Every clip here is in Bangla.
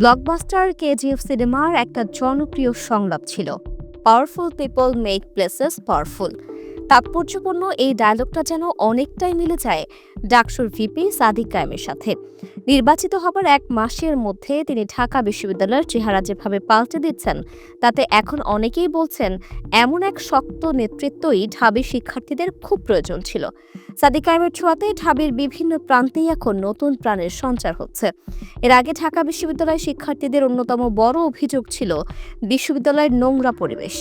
ব্লকবাস্টার কেজিএফ সিনেমার একটা জনপ্রিয় সংলাপ ছিল powerful people make places powerful তাৎপর্যপূর্ণ এই ডায়লগটা যেন অনেকটাই মিলে যায় ডাকসুর ভিপি সাদিক কায়েমের সাথে। নির্বাচিত হবার এক মাসের মধ্যে তিনি ঢাকা বিশ্ববিদ্যালয়ের চেহারা যেভাবে পাল্টে দিচ্ছেন, তাতে এখন অনেকেই বলছেন এমন এক শক্ত নেতৃত্বই ঢাবি শিক্ষার্থীদের খুব প্রয়োজন ছিল। সাদিক কায়েমের ছোঁয়াতে ঢাবির বিভিন্ন প্রান্তেই এখন নতুন প্রাণের সঞ্চার হচ্ছে। এর আগে ঢাকা বিশ্ববিদ্যালয় শিক্ষার্থীদের অন্যতম বড় অভিযোগ ছিল বিশ্ববিদ্যালয়ের নোংরা পরিবেশ,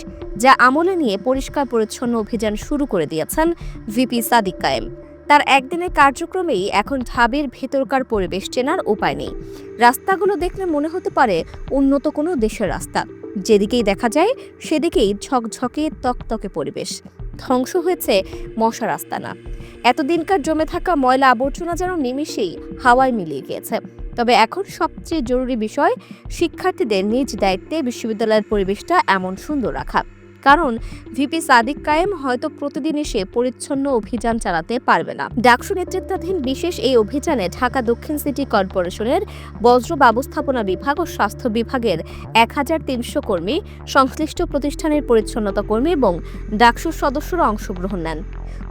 যা আমলে নিয়ে পরিষ্কার পরিচ্ছন্ন অভিযান শুরু করে দিয়েছেন ভিপি সাদিক কায়েম। তার একদিনের কার্যক্রমেই এখন ঢাবির ভেতরকার পরিবেশ চেনার উপায় নেই। রাস্তাগুলো দেখলে মনে হতে পারে উন্নত কোনো দেশের রাস্তা। যেদিকেই দেখা যায়, সেদিকেই ঝকঝকে তকতকে পরিবেশ। ধ্বংস হয়েছে মশার আস্তানা এতদিনকার জমে থাকা ময়লা আবর্জনা যেন নিমিষেই হাওয়ায় মিলিয়ে গিয়েছে। তবে এখন সবচেয়ে জরুরি বিষয়, শিক্ষার্থীদের নিজ দায়িত্বে বিশ্ববিদ্যালয়ের পরিবেশটা এমন সুন্দর রাখা। কারণ ভিপি সাদিক কায়েম হয়তো প্রতিদিন এসে পরিচ্ছন্ন অভিযান চালাতে পারবে না। ডাকসু নেতৃত্বাধীন বিশেষ এই অভিযানে ঢাকা দক্ষিণ সিটি কর্পোরেশনের বজ্র ব্যবস্থাপনা বিভাগ ও স্বাস্থ্য বিভাগের এক হাজার তিনশো কর্মী, সংশ্লিষ্ট প্রতিষ্ঠানের পরিচ্ছন্নতা কর্মী এবং ডাকসুর সদস্যরা অংশগ্রহণ নেন।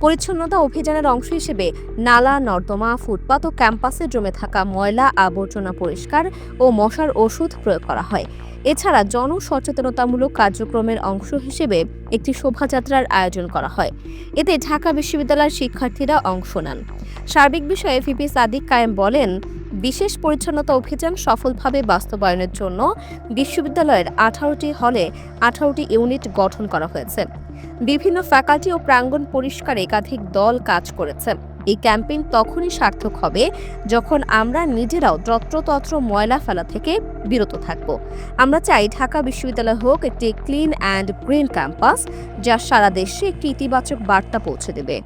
পরিচ্ছন্নতা অভিযানের অংশ হিসেবে নালা, নর্দমা, ফুটপাত ও ক্যাম্পাসে জমে থাকা ময়লা, আবর্জনা পরিষ্কার ও মশার ওষুধ প্রয়োগ করা হয়। এছাড়া জনসচেতনতামূলক কার্যক্রমের অংশ হিসেবে একটি শোভাযাত্রার আয়োজন করা হয়। এতে ঢাকা বিশ্ববিদ্যালয়ের শিক্ষার্থীরা অংশ নেন। সার্বিক বিষয়ে ভিপি সাদিক কায়েম বলেন, বিশেষ পরিচ্ছন্নতা অভিযান সফলভাবে বাস্তবায়নের জন্য বিশ্ববিদ্যালয়ের আঠারোটি হলে আঠারোটি ইউনিট গঠন করা হয়েছে। বিভিন্ন ফ্যাকাল্টি ও প্রাঙ্গণ পরিষ্কার একাধিক দল কাজ করেছে। এই ক্যাম্পেইন তখনই সার্থক হবে যখন আমরা নিজেরাও যত্রতত্র ময়লা ফেলা থেকে বিরত থাকব। আমরা চাই ঢাকা বিশ্ববিদ্যালয় হোক একটি ক্লিন অ্যান্ড গ্রিন ক্যাম্পাস যা সারা দেশে একটি ইতিবাচক বার্তা পৌঁছে দেবে।